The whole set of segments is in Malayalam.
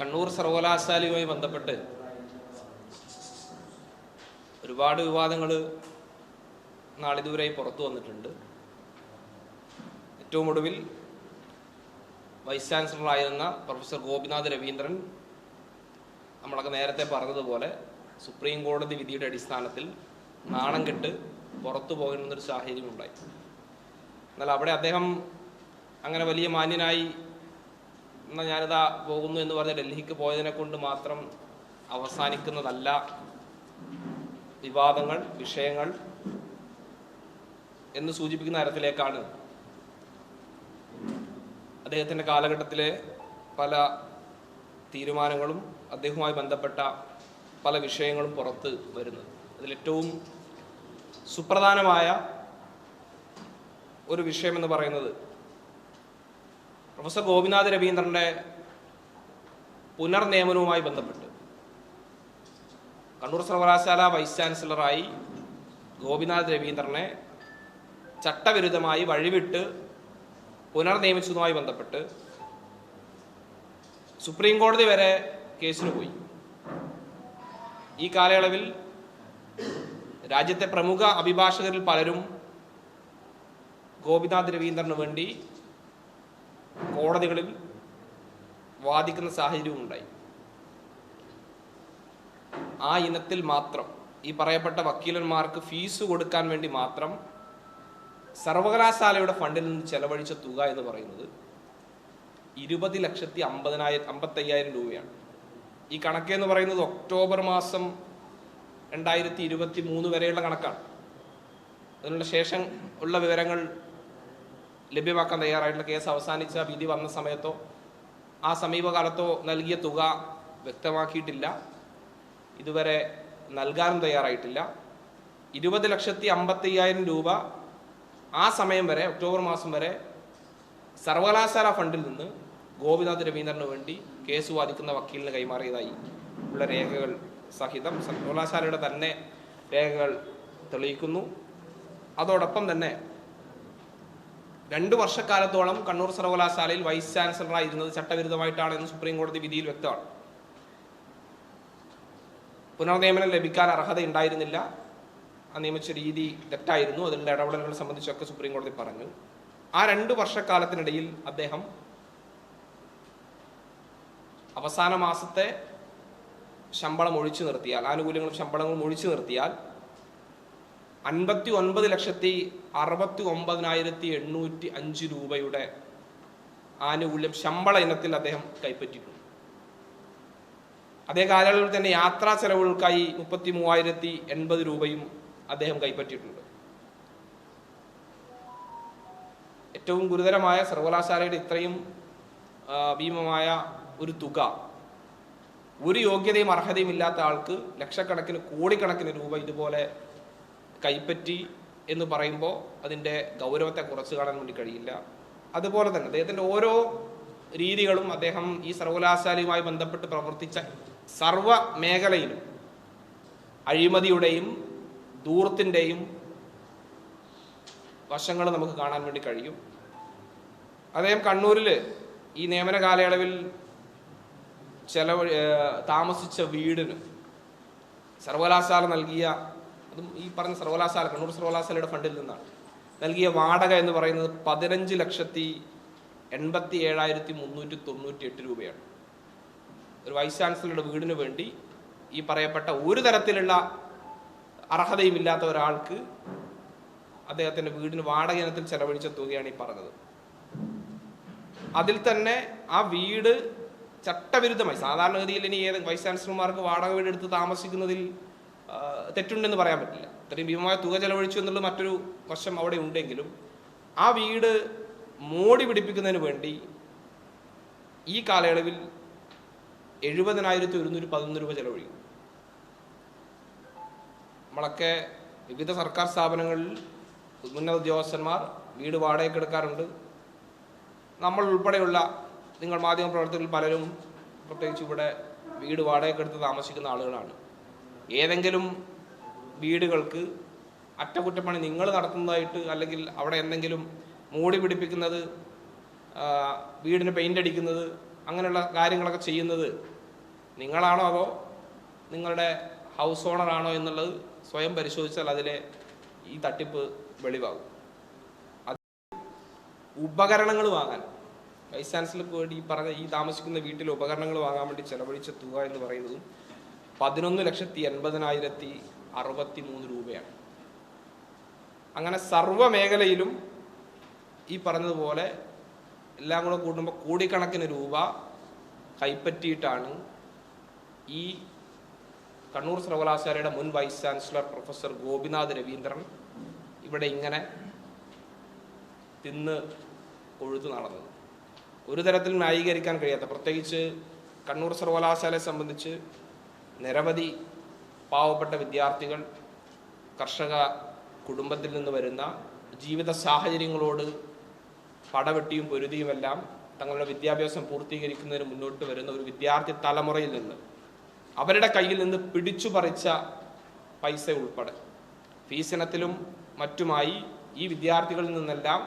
കണ്ണൂർ സർവകലാശാലയുമായി ബന്ധപ്പെട്ട് ഒരുപാട് വിവാദങ്ങൾ നാളിതുവരെ പുറത്തു വന്നിട്ടുണ്ട്. ഏറ്റവും ഒടുവിൽ വൈസ് ചാൻസലറായിരുന്ന പ്രൊഫസർ ഗോപിനാഥ് രവീന്ദ്രൻ നമ്മളൊക്കെ നേരത്തെ പറഞ്ഞതുപോലെ സുപ്രീം കോടതി വിധിയുടെ അടിസ്ഥാനത്തിൽ നാണം കെട്ട് പുറത്തു പോകുന്നൊരു സാഹചര്യം ഉണ്ടായി എന്നാൽ അവിടെ അദ്ദേഹം അങ്ങനെ വലിയ മാന്യനായി എന്നാൽ ഞാനിതാ പോകുന്നു എന്ന് പറഞ്ഞ് ഡൽഹിക്ക് പോയതിനെ കൊണ്ട് മാത്രം അവസാനിക്കുന്നതല്ല. വിവാദങ്ങൾ വിഷയങ്ങൾ എന്ന് സൂചിപ്പിക്കുന്ന തരത്തിലേക്കാണ്. അദ്ദേഹത്തിന്റെ കാലഘട്ടത്തിലെ പല തീരുമാനങ്ങളും അദ്ദേഹവുമായി ബന്ധപ്പെട്ട പല വിഷയങ്ങളും പുറത്ത് വരുന്നത്. അതിലേറ്റവും സുപ്രധാനമായ ഒരു വിഷയമെന്ന് പറയുന്നത് പ്രൊഫസർ ഗോപിനാഥ് രവീന്ദ്രന്റെ പുനർനിയമനവുമായി ബന്ധപ്പെട്ട്. കണ്ണൂർ സർവകലാശാല വൈസ് ചാൻസലറായി ഗോപിനാഥ് രവീന്ദ്രനെ ചട്ടവിരുദ്ധമായി വഴിവിട്ട് പുനർനിയമിച്ചതുമായി ബന്ധപ്പെട്ട് സുപ്രീം കോടതി വരെ കേസിന് പോയി. ഈ കാലയളവിൽ രാജ്യത്തെ പ്രമുഖ അഭിഭാഷകരിൽ പലരും ഗോപിനാഥ് രവീന്ദ്രന് വേണ്ടി കോടതികളിൽ വാദിക്കുന്ന സാഹചര്യവും ഉണ്ടായി. ആ ഇനത്തിൽ മാത്രം ഈ പറയപ്പെട്ട വക്കീലന്മാർക്ക് ഫീസ് കൊടുക്കാൻ വേണ്ടി മാത്രം സർവകലാശാലയുടെ ഫണ്ടിൽ നിന്ന് ചെലവഴിച്ച തുക എന്ന് പറയുന്നത് ഇരുപത് ലക്ഷത്തി അമ്പതിനായിരം അമ്പത്തയ്യായിരം രൂപയാണ്. ഈ കണക്ക് എന്ന് പറയുന്നത് ഒക്ടോബർ മാസം രണ്ടായിരത്തി ഇരുപത്തി മൂന്ന് വരെയുള്ള കണക്കാണ്. അതിനുള്ള ശേഷം ഉള്ള വിവരങ്ങൾ ലഭ്യമാക്കാൻ തയ്യാറായിട്ടുള്ള കേസ് അവസാനിച്ച വിധി വന്ന സമയത്തോ ആ സമീപകാലത്തോ നൽകിയ തുക വ്യക്തമാക്കിയിട്ടില്ല. ഇതുവരെ നൽകാനും തയ്യാറായിട്ടില്ല. ഇരുപത് ലക്ഷത്തി അമ്പത്തി അയ്യായിരം രൂപ ആ സമയം വരെ ഒക്ടോബർ മാസം വരെ സർവകലാശാല ഫണ്ടിൽ നിന്ന് ഗോപിനാഥ് രവീന്ദ്രന് വേണ്ടി കേസ് വാദിക്കുന്ന വക്കീലിന് കൈമാറിയതായി ഉള്ള രേഖകൾ സഹിതം സർവകലാശാലയുടെ തന്നെ രേഖകൾ തെളിയിക്കുന്നു. അതോടൊപ്പം തന്നെ രണ്ടു വർഷക്കാലത്തോളം കണ്ണൂർ സർവകലാശാലയിൽ വൈസ് ചാൻസലറായിരുന്നത് ചട്ടവിരുദ്ധമായിട്ടാണ് എന്ന് സുപ്രീം കോടതി വിധിയിൽ വ്യക്തമാണ്. പുനർനിയമനം ലഭിക്കാൻ അർഹത ഉണ്ടായിരുന്നില്ല ആ നിയമിച്ച രീതി തെറ്റായിരുന്നു. അതിന്റെ ഇടപെടലുകളെ സംബന്ധിച്ചൊക്കെ സുപ്രീം കോടതി പറഞ്ഞു. ആ രണ്ട് വർഷക്കാലത്തിനിടയിൽ അദ്ദേഹം അവസാന മാസത്തെ ശമ്പളം ഒഴിച്ചു നിർത്തിയാൽ ആനുകൂല്യങ്ങളും ശമ്പളങ്ങളും ഒഴിച്ചു നിർത്തിയാൽ അൻപത്തി ഒൻപത് ലക്ഷത്തി അറുപത്തി ഒമ്പതിനായിരത്തി എണ്ണൂറ്റി അഞ്ച് രൂപയുടെ ആനുകൂല്യം ശമ്പള ഇനത്തിൽ അദ്ദേഹം കൈപ്പറ്റിയിട്ടുണ്ട്. അതേ കാലയളവിൽ തന്നെ യാത്രാ ചെലവുകൾക്കായി മുപ്പത്തി മൂവായിരത്തി എൺപത് രൂപയും അദ്ദേഹം കൈപ്പറ്റിയിട്ടുണ്ട്. ഏറ്റവും ഗുരുതരമായ സർവകലാശാലയുടെ ഇത്രയും ഭീമമായ ഒരു തുക ഒരു യോഗ്യതയും അർഹതയും ഇല്ലാത്ത ആൾക്ക് ലക്ഷക്കണക്കിന് കോടിക്കണക്കിന് രൂപ ഇതുപോലെ കൈപ്പറ്റി എന്ന് പറയുമ്പോൾ അതിന്റെ ഗൗരവത്തെ കുറച്ച് കാണാൻ വേണ്ടി കഴിയില്ല. അതുപോലെ തന്നെ അദ്ദേഹത്തിന്റെ ഓരോ രീതികളും അദ്ദേഹം ഈ സർവകലാശാലയുമായി ബന്ധപ്പെട്ട് പ്രവർത്തിച്ച സർവ മേഖലയിലും അഴിമതിയുടെയും ദൂർത്തിന്റെയും വശങ്ങൾ നമുക്ക് കാണാൻ വേണ്ടി കഴിയും. അദ്ദേഹം കണ്ണൂരിൽ ഈ നിയമന കാലയളവിൽ ചെലവ് താമസിച്ച വീടിന് സർവകലാശാല നൽകിയ അതും ഈ പറഞ്ഞ സർവകലാശാല കണ്ണൂർ സർവകലാശാലയുടെ ഫണ്ടിൽ നിന്നാണ്. നൽകിയ വാടക എന്ന് പറയുന്നത് പതിനഞ്ച് ലക്ഷത്തി എൺപത്തി ഏഴായിരത്തി മുന്നൂറ്റി തൊണ്ണൂറ്റി എട്ട് രൂപയാണ്. ഒരു വൈസ് ചാൻസലറുടെ വീടിന് വേണ്ടി ഈ പറയപ്പെട്ട ഒരു തരത്തിലുള്ള അർഹതയും ഇല്ലാത്ത ഒരാൾക്ക് അദ്ദേഹത്തിന്റെ വീടിന് വാടക ഇനത്തിൽ ചെലവഴിച്ച തുകയാണ് ഈ പറഞ്ഞത്. അതിൽ തന്നെ ആ വീട് ചട്ടവിരുദ്ധമായി സാധാരണഗതിയിൽ ഇനി ഏത് വൈസ് ചാൻസലർമാർക്ക് വാടക വീട് എടുത്ത് താമസിക്കുന്നതിൽ തെറ്റുണ്ടെന്ന് പറയാൻ പറ്റില്ല. അത്രയും ഭീമമായ തുക ചെലവഴിച്ചു എന്നുള്ള മറ്റൊരു വശം അവിടെ ഉണ്ടെങ്കിലും ആ വീട് മോടി പിടിപ്പിക്കുന്നതിന് വേണ്ടി ഈ കാലയളവിൽ എഴുപതിനായിരത്തി ഒരുന്നൂറ്റി പതിനൊന്ന് രൂപ ചെലവഴിക്കും. നമ്മളൊക്കെ വിവിധ സർക്കാർ സ്ഥാപനങ്ങളിൽ ഉന്നത ഉദ്യോഗസ്ഥന്മാർ വീട് വാടകയ്ക്ക് എടുക്കാറുണ്ട്. നമ്മൾ ഉൾപ്പെടെയുള്ള നിങ്ങൾ മാധ്യമ പ്രവർത്തകരിൽ പലരും പ്രത്യേകിച്ച് ഇവിടെ വീട് വാടകയ്ക്ക് എടുത്ത് താമസിക്കുന്ന ആളുകളാണ്. ഏതെങ്കിലും വീടുകൾക്ക് അറ്റകുറ്റപ്പണി നിങ്ങൾ നടത്തുന്നതായിട്ട് അല്ലെങ്കിൽ അവിടെ എന്തെങ്കിലും മൂടി പിടിപ്പിക്കുന്നത് വീടിന് പെയിന്റ് അടിക്കുന്നത് അങ്ങനെയുള്ള കാര്യങ്ങളൊക്കെ ചെയ്യുന്നത് നിങ്ങളാണോ അതോ നിങ്ങളുടെ ഹൗസ് ഓണർ ആണോ എന്നുള്ളത് സ്വയം പരിശോധിച്ചാൽ അതിലെ ഈ തട്ടിപ്പ് വെളിവാകും. അത് ഉപകരണങ്ങൾ വാങ്ങാൻ. വൈസ് ചാൻസലർക്ക് വേണ്ടി ഈ പറഞ്ഞ ഈ താമസിക്കുന്ന വീട്ടിൽ ഉപകരണങ്ങൾ വാങ്ങാൻ വേണ്ടി ചെലവഴിച്ച തുക എന്ന് പറയുന്നതും പതിനൊന്ന് ലക്ഷത്തി എൺപതിനായിരത്തി അറുപത്തി മൂന്ന് രൂപയാണ്. അങ്ങനെ സർവ മേഖലയിലും ഈ പറഞ്ഞതുപോലെ എല്ലാം കൂടെ കൂട്ടുമ്പോൾ കോടിക്കണക്കിന് രൂപ കൈപ്പറ്റിയിട്ടാണ് ഈ കണ്ണൂർ സർവകലാശാലയുടെ മുൻ vice chancellor professor Gopinath Raveendran ഇവിടെ ഇങ്ങനെ തിന്ന് കൊഴുത്തു നടന്നത്. ഒരു തരത്തിൽ ന്യായീകരിക്കാൻ കഴിയാത്ത പ്രത്യേകിച്ച് കണ്ണൂർ സർവകലാശാലയെ സംബന്ധിച്ച് നിരവധി പാവപ്പെട്ട വിദ്യാർത്ഥികൾ കർഷക കുടുംബത്തിൽ നിന്ന് വരുന്ന ജീവിത സാഹചര്യങ്ങളോട് പടവെട്ടിയും പൊരുതിയുമെല്ലാം തങ്ങളുടെ വിദ്യാഭ്യാസം പൂർത്തീകരിക്കുന്നതിന് മുന്നോട്ട് വരുന്ന ഒരു വിദ്യാർത്ഥി തലമുറയിൽ നിന്ന് അവരുടെ കയ്യിൽ നിന്ന് പിടിച്ചു പറിച്ച പൈസ ഉൾപ്പെടെ. ഫീസിനത്തിലും മറ്റുമായി ഈ വിദ്യാർത്ഥികളിൽ നിന്നെല്ലാം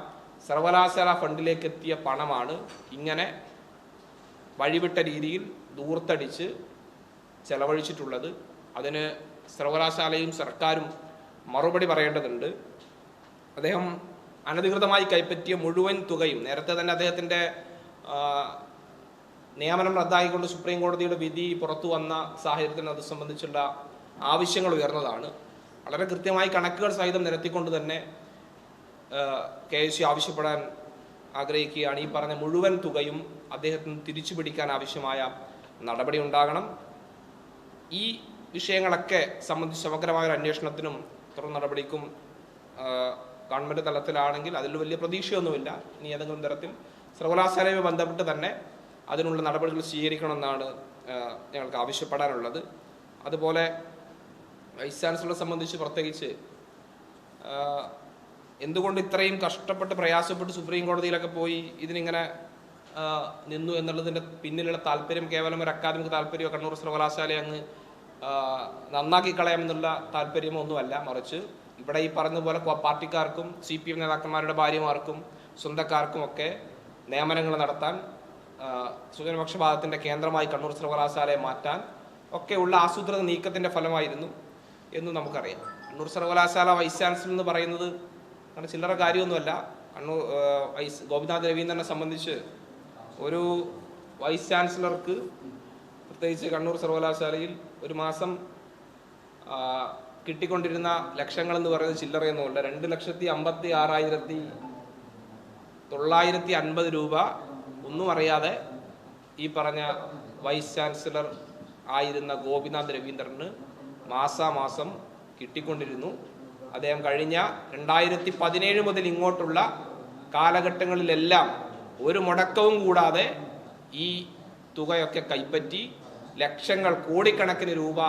സർവകലാശാല ഫണ്ടിലേക്ക് എത്തിയ പണമാണ് ഇങ്ങനെ വഴിവിട്ട രീതിയിൽ ദൂർത്തടിച്ച് ചെലവഴിച്ചിട്ടുള്ളത്. അതിന് സർവകലാശാലയും സർക്കാരും മറുപടി പറയേണ്ടതുണ്ട്. അദ്ദേഹം അനധികൃതമായി കൈപ്പറ്റിയ മുഴുവൻ തുകയും നേരത്തെ തന്നെ അദ്ദേഹത്തിന്റെ നിയമനം റദ്ദാക്കിക്കൊണ്ട് സുപ്രീം കോടതിയുടെ വിധി പുറത്തു വന്ന സാഹചര്യത്തിൽ അത് സംബന്ധിച്ചുള്ള ആവശ്യങ്ങൾ ഉയർന്നതാണ്. വളരെ കൃത്യമായി കണക്കുകൾ സഹിതം നിരത്തിക്കൊണ്ട് തന്നെ കെ എസ് ആവശ്യപ്പെടാൻ ആഗ്രഹിക്കുകയാണ്. ഈ പറഞ്ഞ മുഴുവൻ തുകയും അദ്ദേഹത്തിന് തിരിച്ചു പിടിക്കാൻ ആവശ്യമായ നടപടി ഉണ്ടാകണം. ഈ വിഷയങ്ങളൊക്കെ സംബന്ധിച്ച് സമഗ്രമായ ഒരു അന്വേഷണത്തിനും തുടർ നടപടിക്കും ഗവൺമെന്റ് തലത്തിലാണെങ്കിൽ അതിൽ വലിയ പ്രതീക്ഷയൊന്നുമില്ല. ഇനി ഏതെങ്കിലും തരത്തിൽ സർവകലാശാലയുമായി ബന്ധപ്പെട്ട് തന്നെ അതിനുള്ള നടപടികൾ സ്വീകരിക്കണമെന്നാണ് ഞങ്ങൾക്ക് ആവശ്യപ്പെടാനുള്ളത്. അതുപോലെ വൈസ് ചാൻസലറെ സംബന്ധിച്ച് പ്രത്യേകിച്ച് എന്തുകൊണ്ട് ഇത്രയും കഷ്ടപ്പെട്ട് പ്രയാസപ്പെട്ട് സുപ്രീം കോടതിയിലൊക്കെ പോയി ഇതിനിങ്ങനെ നിന്നു എന്നുള്ളതിന്റെ പിന്നിലുള്ള താല്പര്യം കേവലം ഒരു അക്കാദമിക് താല്പര്യമോ കണ്ണൂർ സർവകലാശാലയെ അങ്ങ് നന്നാക്കി കളയാമെന്നുള്ള താല്പര്യമോ ഒന്നുമല്ല. മറിച്ച് ഇവിടെ ഈ പറഞ്ഞതുപോലെ പോലെ പാർട്ടിക്കാർക്കും സി പി എം നേതാക്കന്മാരുടെ ഭാര്യമാർക്കും സ്വന്തക്കാർക്കും ഒക്കെ നിയമനങ്ങൾ നടത്താൻ സുജനപക്ഷപാതത്തിന്റെ കേന്ദ്രമായി കണ്ണൂർ സർവകലാശാലയെ മാറ്റാൻ ഒക്കെ ഉള്ള ആസൂത്രിത നീക്കത്തിന്റെ ഫലമായിരുന്നു എന്ന് നമുക്കറിയാം. കണ്ണൂർ സർവകലാശാല വൈസ് ചാൻസലർ എന്ന് പറയുന്നത് അങ്ങനെ ചില്ലറ കാര്യമൊന്നുമല്ല. കണ്ണൂർ വൈസ് ഗോപിനാഥ് രവീന്ദ്രനെ സംബന്ധിച്ച് ഒരു വൈസ് ചാൻസലർക്ക് പ്രത്യേകിച്ച് കണ്ണൂർ സർവകലാശാലയിൽ ഒരു മാസം കിട്ടിക്കൊണ്ടിരുന്ന ലക്ഷങ്ങൾ എന്ന് പറയുന്നത് ചില്ലറയൊന്നുമല്ല രണ്ട് ലക്ഷത്തി അമ്പത്തി ആറായിരത്തി തൊള്ളായിരത്തി അൻപത് രൂപ ഒന്നും അറിയാതെ ഈ പറഞ്ഞ വൈസ് ചാൻസലർ ആയിരുന്ന ഗോപിനാഥ് രവീന്ദ്രന് മാസാമാസം കിട്ടിക്കൊണ്ടിരുന്നു. അദ്ദേഹം കഴിഞ്ഞ രണ്ടായിരത്തി പതിനേഴ് മുതൽ ഇങ്ങോട്ടുള്ള കാലഘട്ടങ്ങളിലെല്ലാം ഒരു മുടക്കവും കൂടാതെ ഈ തുകയൊക്കെ കൈപ്പറ്റി ലക്ഷങ്ങൾ കോടിക്കണക്കിന് രൂപ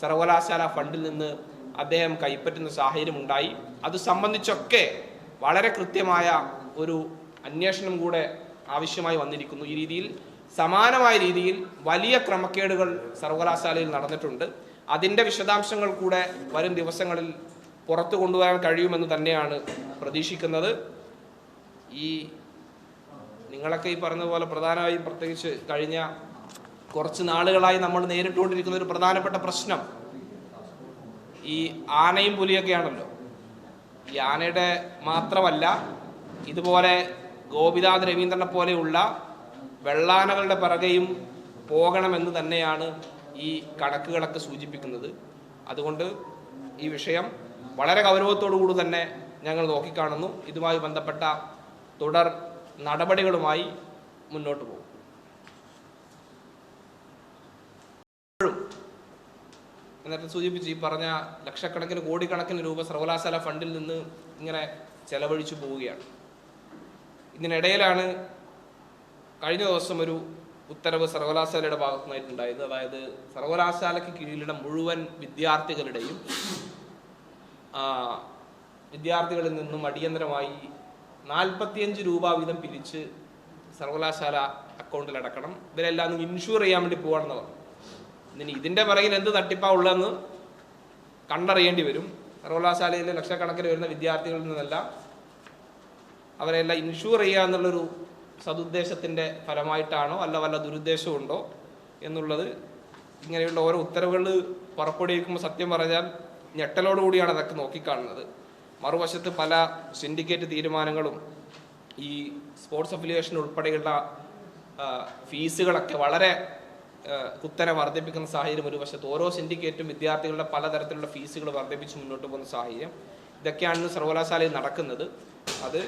സർവകലാശാല ഫണ്ടിൽ നിന്ന് അദ്ദേഹം കൈപ്പറ്റുന്ന സാഹചര്യം ഉണ്ടായി. അത് സംബന്ധിച്ചൊക്കെ വളരെ കൃത്യമായ ഒരു അന്വേഷണം കൂടെ ആവശ്യമായി വന്നിരിക്കുന്നു. ഈ രീതിയിൽ സമാനമായ രീതിയിൽ വലിയ ക്രമക്കേടുകൾ സർവകലാശാലയിൽ നടന്നിട്ടുണ്ട്. അതിന്റെ വിശദാംശങ്ങൾ കൂടെ വരും ദിവസങ്ങളിൽ പുറത്തു കൊണ്ടുവരാൻ കഴിയുമെന്ന് തന്നെയാണ് പ്രതീക്ഷിക്കുന്നത്. ഈ നിങ്ങളൊക്കെ ഈ പറഞ്ഞതുപോലെ പ്രധാനമായും പ്രത്യേകിച്ച് കഴിഞ്ഞ കുറച്ച് നാളുകളായി നമ്മൾ നേരിട്ടുകൊണ്ടിരിക്കുന്ന ഒരു പ്രധാനപ്പെട്ട പ്രശ്നം ഈ ആനയും പുലിയൊക്കെയാണല്ലോ ഈ ആനയുടെ മാത്രമല്ല ഇതുപോലെ ഗോപിനാഥ് രവീന്ദ്രനെ പോലെയുള്ള വെള്ളാനകളുടെ പിറകെയും പോകണമെന്ന് തന്നെയാണ് ഈ കണക്കുകളൊക്കെ സൂചിപ്പിക്കുന്നത്. അതുകൊണ്ട് ഈ വിഷയം വളരെ ഗൗരവത്തോടു കൂടി തന്നെ ഞങ്ങൾ നോക്കിക്കാണുന്നു. ഇതുമായി ബന്ധപ്പെട്ട തുടർ നടപടികളുമായി മുന്നോട്ട് പോകും. നേരത്തെ സൂചിപ്പിച്ച് ഈ പറഞ്ഞ ലക്ഷക്കണക്കിന് കോടിക്കണക്കിന് രൂപ സർവകലാശാല ഫണ്ടിൽ നിന്ന് ഇങ്ങനെ ചെലവഴിച്ചു പോവുകയാണ്. ഇതിനിടയിലാണ് കഴിഞ്ഞ ദിവസം ഒരു ഉത്തരവ് സർവകലാശാലയുടെ ഭാഗത്തുനിന്നായിട്ടുണ്ടായത്. അതായത് സർവകലാശാലയ്ക്ക് കീഴിലുള്ള മുഴുവൻ വിദ്യാർത്ഥികളുടെയും വിദ്യാർത്ഥികളിൽ നിന്നും അടിയന്തരമായി നാൽപ്പത്തിയഞ്ച് രൂപ വീതം പിരിച്ച് സർവകലാശാല അക്കൗണ്ടിൽ അടക്കണം. ഇവരെല്ലാം ഇൻഷുർ ചെയ്യാൻ വേണ്ടി പോകണമെന്ന് പറഞ്ഞു ഇനി ഇതിന്റെ പിറകിൽ എന്ത് തട്ടിപ്പാ ഉള്ളതെന്ന് കണ്ടറിയേണ്ടി വരും. സർവകലാശാലയിലെ ലക്ഷക്കണക്കിന് വരുന്ന വിദ്യാർത്ഥികളിൽ നിന്നെല്ലാം അവരെല്ലാം ഇൻഷുർ ചെയ്യുക എന്നുള്ളൊരു സതുദ്ദേശത്തിന്റെ ഫലമായിട്ടാണോ അല്ല വല്ല ദുരുദ്ദേശമുണ്ടോ എന്നുള്ളത് ഇങ്ങനെയുള്ള ഓരോ ഉത്തരവുകൾ പുറപ്പെടുവിക്കുമ്പോൾ സത്യം പറഞ്ഞാൽ ഞെട്ടലോടുകൂടിയാണ് അതൊക്കെ നോക്കിക്കാണുന്നത്. മറുവശത്ത് പല സിൻഡിക്കേറ്റ് തീരുമാനങ്ങളും ഈ സ്പോർട്സ് അഫിലിയേഷൻ ഉൾപ്പെടെയുള്ള ഫീസുകളൊക്കെ വളരെ കുത്തനെ വർദ്ധിപ്പിക്കുന്ന സാഹചര്യം ഒരു വശത്ത് ഓരോ സിൻഡിക്കേറ്റും വിദ്യാർത്ഥികളുടെ പലതരത്തിലുള്ള ഫീസുകൾ വർദ്ധിപ്പിച്ച് മുന്നോട്ട് പോകുന്ന സാഹചര്യം. ഇതൊക്കെയാണ് സർവകലാശാലയിൽ നടക്കുന്നത്. അത്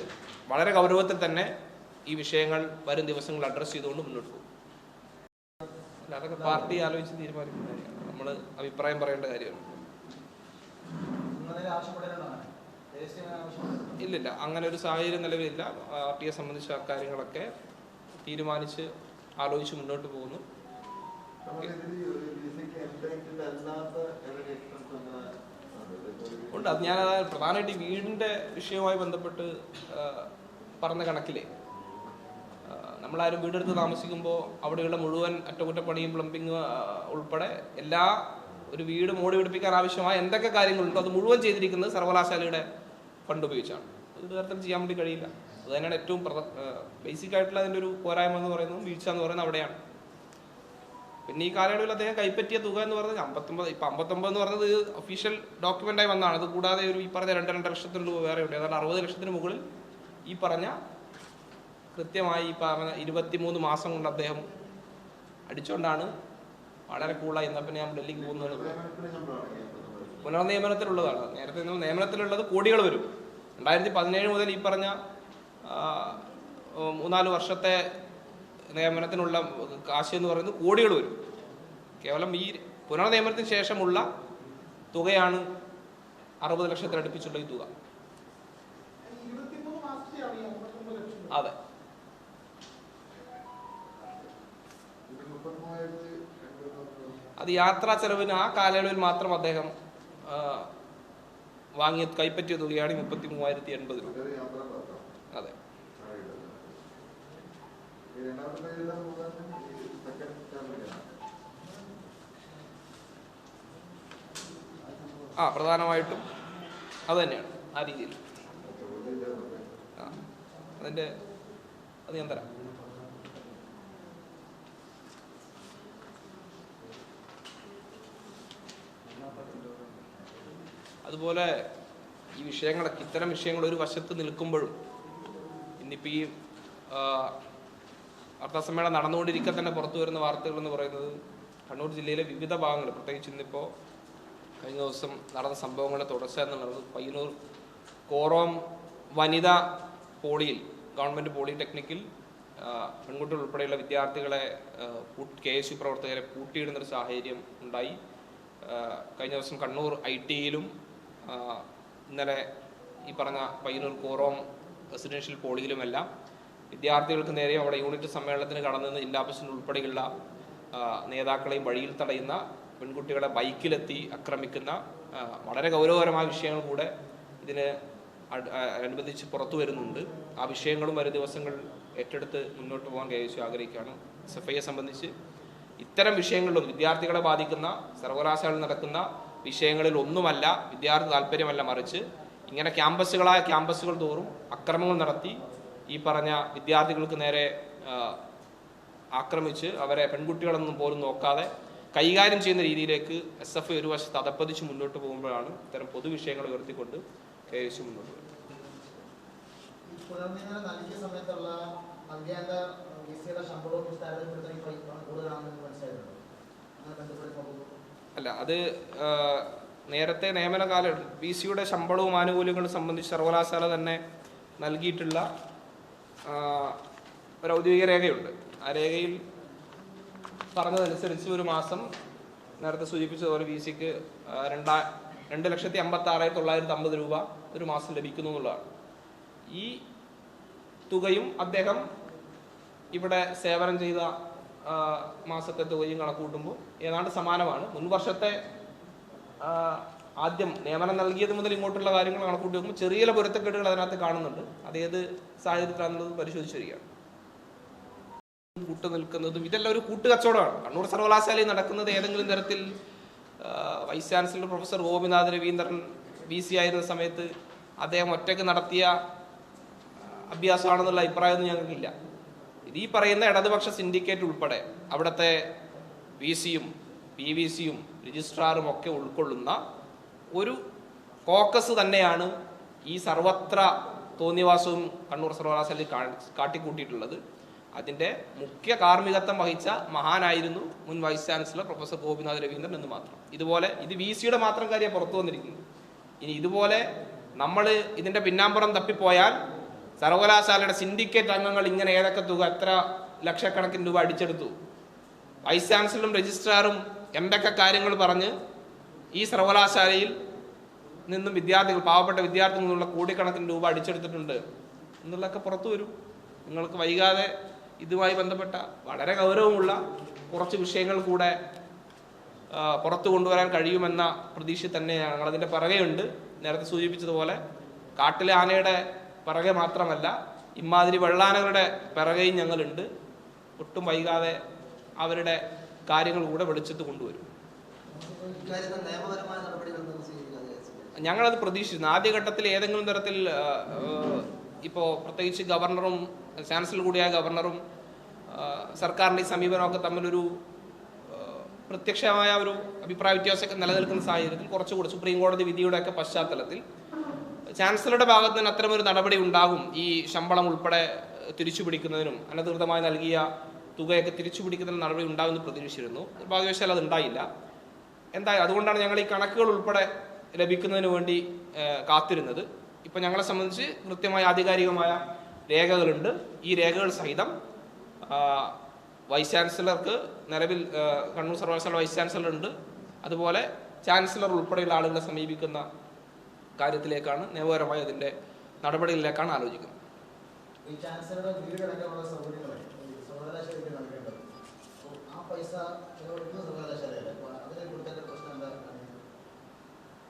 വളരെ ഗൗരവത്തിൽ തന്നെ ഈ വിഷയങ്ങൾ വരും ദിവസങ്ങൾ അഡ്രസ്സ് ചെയ്തുകൊണ്ട് മുന്നോട്ട് പോകും. അല്ല, അതൊക്കെ പാർട്ടി ആലോചിച്ച് തീരുമാനിക്കുന്ന കാര്യമാണ്. നമ്മൾ അഭിപ്രായം പറയേണ്ട കാര്യമാണ്. ഇല്ലില്ല അങ്ങനെ ഒരു സാഹചര്യം നിലവിലില്ല. പാർട്ടിയെ സംബന്ധിച്ച കാര്യങ്ങളൊക്കെ തീരുമാനിച്ച് ആലോചിച്ച് മുന്നോട്ട് പോകുന്നു. ഉണ്ട്. അത് ഞാൻ പ്രധാനമായിട്ട് വീടിന്റെ വിഷയവുമായി ബന്ധപ്പെട്ട് പറഞ്ഞ കണക്കിലേ. നമ്മളാരും വീടെടുത്ത് താമസിക്കുമ്പോൾ അവിടെയുള്ള മുഴുവൻ അറ്റകുറ്റപ്പണിയും പ്ലംബിങ് ഉൾപ്പെടെ എല്ലാ ഒരു വീട് മോടി പിടിപ്പിക്കാൻ ആവശ്യമായ എന്തൊക്കെ കാര്യങ്ങളുണ്ടോ അത് മുഴുവൻ ചെയ്തിരിക്കുന്നത് സർവകലാശാലയുടെ ഫണ്ട് ഉപയോഗിച്ചാണ്. അത് തരത്തിൽ ചെയ്യാൻ വേണ്ടി കഴിയില്ല. അത് തന്നെയാണ് ഏറ്റവും ബേസിക് ആയിട്ടുള്ള അതിന്റെ ഒരു പോരായ്മ എന്ന് പറയുന്നത് വീഴ്ച എന്ന് പറയുന്നത് അവിടെയാണ്. പിന്നെ ഈ കാലയളവിൽ അദ്ദേഹം കൈപ്പറ്റിയ തുക എന്ന് പറഞ്ഞത് അമ്പത്തൊമ്പത് ഇപ്പം അമ്പത്തൊമ്പത് എന്ന് പറഞ്ഞത് ഒഫീഷ്യൽ ഡോക്യുമെന്റായി വന്നതാണ്. അത് കൂടാതെ ഒരു ഈ പറഞ്ഞ രണ്ട് രണ്ടര ലക്ഷത്തിന് രൂപ വേറെ ഉണ്ട്. ഏതാണ്ട് അറുപത് ലക്ഷത്തിന് മുകളിൽ ഈ പറഞ്ഞ കൃത്യമായി ഈ പറഞ്ഞ ഇരുപത്തിമൂന്ന് മാസം കൊണ്ട് അദ്ദേഹം അടിച്ചുകൊണ്ടാണ് വളരെ കൂളായി എന്നാൽ പിന്നെ ഞാൻ ഡൽഹിക്ക് പോകുന്നത്. പുനർനിയമനത്തിലുള്ളതാണ്. നേരത്തെ നിയമനത്തിലുള്ളത് കോടികൾ വരും. രണ്ടായിരത്തി പതിനേഴ് മുതൽ ഈ പറഞ്ഞ മൂന്നാൽ വർഷത്തെ നിയമനത്തിനുള്ള കാശ് എന്ന് പറയുന്നത് കോടികൾ വരും. കേവലം ഈ പുനർനിയമനത്തിന് ശേഷമുള്ള തുകയാണ് അറുപത് ലക്ഷത്തിനടുപ്പിച്ചുള്ള ഈ തുക. അതെ. അത് യാത്രാ ചെലവിന് ആ കാലയളവിൽ മാത്രം അദ്ദേഹം വാങ്ങിയ കൈപ്പറ്റിയ തുകയാണ് മുപ്പത്തി മൂവായിരത്തി എൺപത് രൂപ അതെ. ആ പ്രധാനമായിട്ടും അത് തന്നെയാണ് ആ രീതിയിൽ. ആ അതിന്റെ അത് ഞാൻ തരാം. അതുപോലെ ഈ വിഷയങ്ങളൊക്കെ ഇത്തരം വിഷയങ്ങൾ ഒരു വശത്ത് നിൽക്കുമ്പോഴും ഇന്നിപ്പോൾ ഈ ആ, വാർത്താസമ്മേളനം നടന്നുകൊണ്ടിരിക്കെ തന്നെ പുറത്തു വരുന്ന വാർത്തകൾ എന്ന് പറയുന്നത് കണ്ണൂർ ജില്ലയിലെ വിവിധ ഭാഗങ്ങൾ പ്രത്യേകിച്ച് ഇന്നിപ്പോൾ കഴിഞ്ഞ ദിവസം നടന്ന സംഭവങ്ങളുടെ തുടർച്ച എന്നുള്ളത് പയ്യന്നൂർ കോറോം വനിതാ പോളിയിൽ ഗവൺമെന്റ് പോളിടെക്നിക്കിൽ പെൺകുട്ടികൾ ഉൾപ്പെടെയുള്ള വിദ്യാർത്ഥികളെ കെ എസ് യു പ്രവർത്തകരെ പൂട്ടിയിടുന്നൊരു സാഹചര്യം ഉണ്ടായി. കഴിഞ്ഞ ദിവസം കണ്ണൂർ ഐ ടിയിലും ഇന്നലെ ഈ പറഞ്ഞ പയ്യന്നൂർ കോറോം റെസിഡൻഷ്യൽ പോളിയിലുമെല്ലാം വിദ്യാർത്ഥികൾക്ക് നേരെ അവിടെ യൂണിറ്റ് സമ്മേളനത്തിന് കടന്നുനിന്ന് ജില്ലാ പ്രസിഡന്റ് ഉൾപ്പെടെയുള്ള നേതാക്കളെയും വഴിയിൽ തടയുന്ന പെൺകുട്ടികളെ ബൈക്കിലെത്തി ആക്രമിക്കുന്ന വളരെ ഗൗരവകരമായ വിഷയങ്ങൾ കൂടെ ഇതിന് അനുബന്ധിച്ച് പുറത്തു വരുന്നുണ്ട്. ആ വിഷയങ്ങളും വരും ദിവസങ്ങൾ ഏറ്റെടുത്ത് മുന്നോട്ട് പോകാൻ കെ എസ് ആഗ്രഹിക്കുകയാണ്. എസ് എഫ് ഐയെ സംബന്ധിച്ച് ഇത്തരം വിഷയങ്ങളിലും വിദ്യാർത്ഥികളെ ബാധിക്കുന്ന സർവകലാശാലയിൽ നടക്കുന്ന വിഷയങ്ങളിൽ ഒന്നുമല്ല വിദ്യാർത്ഥി താല്പര്യമല്ല മറിച്ച്. ഇങ്ങനെ ക്യാമ്പസുകളായ ക്യാമ്പസുകൾ തോറും അക്രമങ്ങൾ നടത്തി ഈ പറഞ്ഞ വിദ്യാർത്ഥികൾക്ക് നേരെ ആക്രമിച്ച് അവരെ പെൺകുട്ടികളൊന്നും പോലും നോക്കാതെ കൈകാര്യം ചെയ്യുന്ന രീതിയിലേക്ക് എസ് എഫ് ഒരു വശത്ത് അതപ്പതിച്ച് മുന്നോട്ട് പോകുമ്പോഴാണ് ഇത്തരം പൊതുവിഷയങ്ങൾ ഉയർത്തിക്കൊണ്ട് കെ എസ് മുന്നോട്ട് വരുന്നത് ശമ്പളവും അല്ല അത് നേരത്തെ നിയമന കാലം ബി സിയുടെ ശമ്പളവും ആനുകൂല്യങ്ങളും സംബന്ധിച്ച് സർവകലാശാല തന്നെ നൽകിയിട്ടുള്ള ഒരു ഔദ്യോഗിക രേഖയുണ്ട്. ആ രേഖയിൽ പറഞ്ഞതനുസരിച്ച് ഒരു മാസം നേരത്തെ സൂചിപ്പിച്ചതുപോലെ ബി സിക്ക് രണ്ടാ രണ്ട് ലക്ഷത്തി അമ്പത്തി ആറായിരത്തി തൊള്ളായിരത്തി അമ്പത് രൂപ ഒരു മാസം ലഭിക്കുന്നു എന്നുള്ളതാണ്. ഈ തുകയും അദ്ദേഹം ഇവിടെ സേവനം ചെയ്ത മാസത്തെ തുകയും കണക്കൂട്ടുമ്പോൾ ഏതാണ്ട് സമാനമാണ്. മുൻ വർഷത്തെ ആദ്യം നിയമനം നൽകിയത് മുതൽ ഇങ്ങോട്ടുള്ള കാര്യങ്ങൾ കണക്കൂട്ടി നോക്കുമ്പോൾ ചെറിയ ചില പൊരുത്തക്കേടുകൾ അതിനകത്ത് കാണുന്നുണ്ട്. അത് ഏത് സാഹചര്യത്തിലാണെന്നുള്ളത് പരിശോധിച്ചു വരികയാണ് കൂട്ടു നിൽക്കുന്നതും ഇതെല്ലാം ഒരു കൂട്ടുകച്ചവടമാണ്. കണ്ണൂർ സർവകലാശാലയിൽ നടക്കുന്നത് ഏതെങ്കിലും തരത്തിൽ vice chancellor professor Gopinath Raveendran V C ആയിരുന്ന സമയത്ത് അദ്ദേഹം ഒറ്റയ്ക്ക് നടത്തിയ അഭ്യാസമാണെന്നുള്ള അഭിപ്രായമൊന്നും ഞങ്ങൾക്കില്ല. ഇത് ഈ പറയുന്ന ഇടതുപക്ഷ സിൻഡിക്കേറ്റ് ഉൾപ്പെടെ അവിടുത്തെ വി സിയും പി വി സിയും രജിസ്ട്രാറും ഒക്കെ ഉൾക്കൊള്ളുന്ന ഒരു കോക്കസ് തന്നെയാണ് ഈ സർവത്ര തോന്നിവാസവും കണ്ണൂർ സർവകലാശാലയിൽ കാട്ടിക്കൂട്ടിയിട്ടുള്ളത്. അതിന്റെ മുഖ്യ കാർമ്മികത്വം വഹിച്ച മഹാനായിരുന്നു മുൻ vice chancellor professor Gopinath Raveendran എന്ന് മാത്രം. ഇതുപോലെ ഇത് വി സിയുടെ മാത്രം കാര്യം പുറത്തു വന്നിരിക്കുന്നത് ഇനി ഇതുപോലെ നമ്മൾ ഇതിന്റെ പിന്നാമ്പുറം തപ്പിപ്പോയാൽ സർവകലാശാലയുടെ സിൻഡിക്കേറ്റ് അംഗങ്ങൾ ഇങ്ങനെ ഏതൊക്കെ തുക എത്ര ലക്ഷക്കണക്കിന് രൂപ അടിച്ചെടുത്തു? വൈസ് ചാൻസലറും രജിസ്ട്രാറും എന്തൊക്കെ കാര്യങ്ങൾ പറഞ്ഞ് ഈ സർവകലാശാലയിൽ നിന്നും വിദ്യാർത്ഥികൾ പാവപ്പെട്ട വിദ്യാർത്ഥികളിൽ നിന്നുള്ള കോടിക്കണക്കിന് രൂപ അടിച്ചെടുത്തിട്ടുണ്ട് എന്നുള്ളതൊക്കെ പുറത്തു വരും. നിങ്ങൾക്ക് വൈകാതെ ഇതുമായി ബന്ധപ്പെട്ട വളരെ ഗൗരവമുള്ള കുറച്ച് വിഷയങ്ങൾ കൂടെ പുറത്തു കൊണ്ടുവരാൻ കഴിയുമെന്ന പ്രതീക്ഷ തന്നെ ഞങ്ങളതിന്റെ പിറകെയുണ്ട്. നേരത്തെ സൂചിപ്പിച്ചതുപോലെ കാട്ടിലെ ആനയുടെ പിറകെ മാത്രമല്ല ഇമാതിരി വെള്ളാനകളുടെ പിറകെയും ഞങ്ങളുണ്ട്. ഒട്ടും വൈകാതെ അവരുടെ കാര്യങ്ങൾ കൂടെ വെളിച്ചത്ത് കൊണ്ടുവരും. ഞങ്ങളത് പ്രതീക്ഷിക്കുന്നു ആദ്യഘട്ടത്തിൽ ഏതെങ്കിലും തരത്തിൽ ഇപ്പോൾ പ്രത്യേകിച്ച് ഗവർണറും ചാൻസലർ കൂടിയായ ഗവർണറും സർക്കാരിന്റെ ഈ സമീപനമൊക്കെ തമ്മിലൊരു പ്രത്യക്ഷമായ ഒരു അഭിപ്രായ വ്യത്യാസമൊക്കെ നിലനിൽക്കുന്ന സാഹചര്യത്തിൽ കുറച്ചുകൂടി സുപ്രീം കോടതി വിധിയുടെയൊക്കെ പശ്ചാത്തലത്തിൽ ചാൻസലറുടെ ഭാഗത്ത് നിന്ന് അത്തരമൊരു നടപടി ഉണ്ടാകും ഈ ശമ്പളം ഉൾപ്പെടെ തിരിച്ചു പിടിക്കുന്നതിനും അനധികൃതമായി നൽകിയ തുകയൊക്കെ തിരിച്ചു പിടിക്കുന്നതിനും നടപടി ഉണ്ടാകുമെന്ന് പ്രതീക്ഷിച്ചിരുന്നു. ഭാഗ്യവശാൽ അത് ഉണ്ടായില്ല. എന്തായാലും അതുകൊണ്ടാണ് ഞങ്ങൾ ഈ കണക്കുകൾ ഉൾപ്പെടെ ലഭിക്കുന്നതിന് വേണ്ടി കാത്തിരുന്നത്. ഇപ്പം ഞങ്ങളെ സംബന്ധിച്ച് കൃത്യമായ ആധികാരികമായ രേഖകളുണ്ട്. ഈ രേഖകൾ സഹിതം വൈസ് ചാൻസലർക്ക് നിലവിൽ കണ്ണൂർ സർവകലാശാല വൈസ് ചാൻസലർ ഉണ്ട് അതുപോലെ ചാൻസലർ ഉൾപ്പെടെയുള്ള ആളുകളെ സമീപിക്കുന്ന കാര്യത്തിലേക്കാണ് നിയമപരമായ അതിന്റെ നടപടികളിലേക്കാണ് ആലോചിക്കുന്നത്.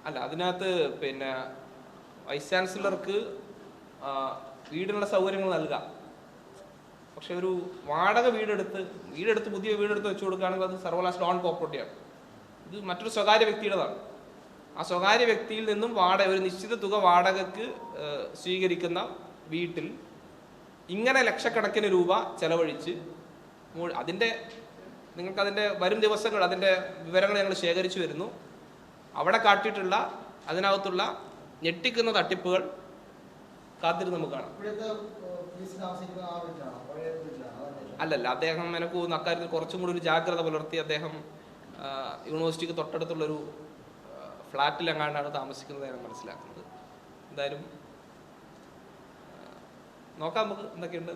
അല്ല അതിനകത്ത് പിന്നെ വൈസ് ചാൻസലർക്ക് വീടിനുള്ള സൗകര്യങ്ങൾ നൽകാം. പക്ഷെ ഒരു വാടക വീടെടുത്ത് വീടെടുത്ത് പുതിയ വീടെടുത്ത് വെച്ചു കൊടുക്കുകയാണെങ്കിൽ അത് സർവകലാശാല ഓൺ പ്രോപ്പർട്ടിയാണ്. ഇത് മറ്റൊരു സ്വകാര്യ വ്യക്തിയുടേതാണ്. ആ സ്വകാര്യ വ്യക്തിയിൽ നിന്നും വാടക ഒരു നിശ്ചിത തുക വാടകക്ക് സ്വീകരിക്കുന്ന വീട്ടിൽ ഇങ്ങനെ ലക്ഷക്കണക്കിന് രൂപ ചെലവഴിച്ച് അതിന്റെ നിങ്ങൾക്കതിന്റെ വരും ദിവസങ്ങൾ അതിന്റെ വിവരങ്ങൾ ഞങ്ങൾ ശേഖരിച്ചു വരുന്നു. അവിടെ കാട്ടിയിട്ടുള്ള അതിനകത്തുള്ള ഞെട്ടിക്കുന്ന തട്ടിപ്പുകൾ കാത്തിരുന്ന് നമുക്ക് കാണാം. അല്ലല്ല അദ്ദേഹം എനിക്ക് തോന്നുന്നു അക്കാര്യത്തിൽ കുറച്ചും കൂടി ഒരു ജാഗ്രത പുലർത്തി അദ്ദേഹം യൂണിവേഴ്സിറ്റിക്ക് തൊട്ടടുത്തുള്ളൊരു ഫ്ലാറ്റിലെങ്ങാണ്ടാണ് താമസിക്കുന്നത് ഞാൻ മനസ്സിലാക്കുന്നത്. എന്തായാലും നോക്കാം നമുക്ക് എന്തൊക്കെയുണ്ട്.